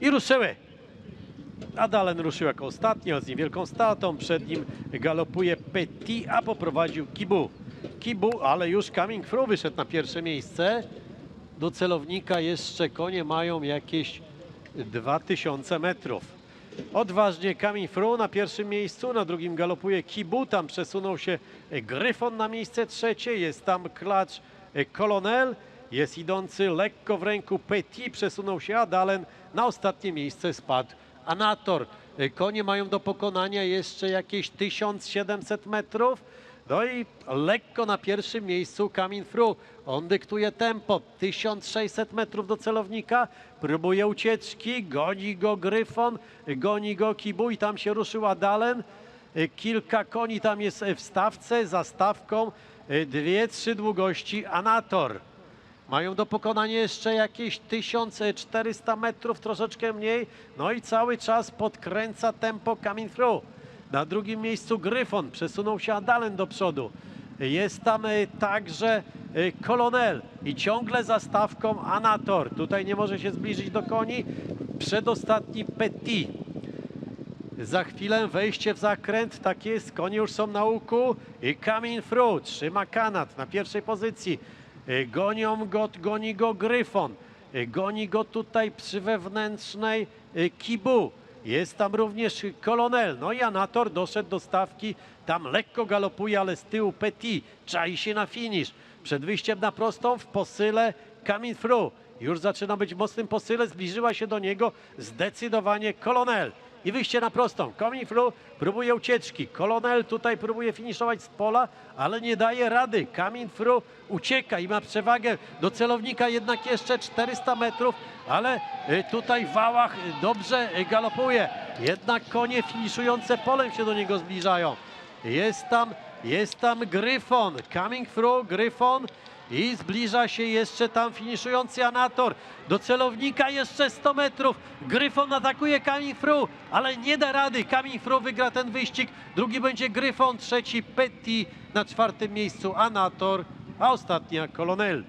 I ruszyły. Adalen ruszył jako ostatni, a z niewielką statą. Przed nim galopuje Petit, a poprowadził Kibu. Kibu, ale już Coming Through wyszedł na pierwsze miejsce. Do celownika jeszcze konie mają jakieś 2000 metrów. Odważnie Coming Through na pierwszym miejscu, na drugim galopuje Kibu, tam przesunął się Gryfon na miejsce trzecie, jest tam klacz Kolonel, jest idący lekko w ręku Petit, przesunął się Adalen, na ostatnie miejsce spadł Anator. Konie mają do pokonania jeszcze jakieś 1700 metrów. No i lekko na pierwszym miejscu Coming Through. On dyktuje tempo. 1600 metrów do celownika. Próbuje ucieczki. Goni go Gryfon. Goni go Kibu i tam się ruszył Adalen. Kilka koni tam jest w stawce. Za stawką dwie, trzy długości Anator. Mają do pokonania jeszcze jakieś 1400 metrów, troszeczkę mniej. No i cały czas podkręca tempo Coming Through. Na drugim miejscu Gryfon, przesunął się Adalen do przodu. Jest tam e, także e, Kolonel i ciągle za stawką Anator. Tutaj nie może się zbliżyć do koni. Przedostatni Petit. Za chwilę wejście w zakręt, tak jest, konie już są na łuku i coming through, trzyma kanat na pierwszej pozycji. Y, Gonią go, goni go Gryfon, Y, goni go tutaj przy wewnętrznej y, Kibu. Jest tam również Kolonel, no i Anator doszedł do stawki, tam lekko galopuje, ale z tyłu Petit, czai się na finisz. Przed wyjściem na prostą w posyle coming through. Już zaczyna być mocnym posyle, zbliżyła się do niego zdecydowanie Kolonel. I wyjście na prostą. Through próbuje ucieczki. Kolonel tutaj próbuje finiszować z pola, ale nie daje rady. Through ucieka i ma przewagę do celownika jednak jeszcze 400 metrów, ale y, tutaj w wałach y, dobrze y, galopuje. Jednak konie finiszujące polem się do niego zbliżają. Jest tam, jest tam Gryfon. Coming through, Gryfon. I zbliża się jeszcze tam finiszujący Anator. Do celownika jeszcze 100 metrów. Gryfon atakuje Coming Through, ale nie da rady. Coming Through wygra ten wyścig. Drugi będzie Gryfon, trzeci Petit, na czwartym miejscu Anator, a ostatnia Kolonel.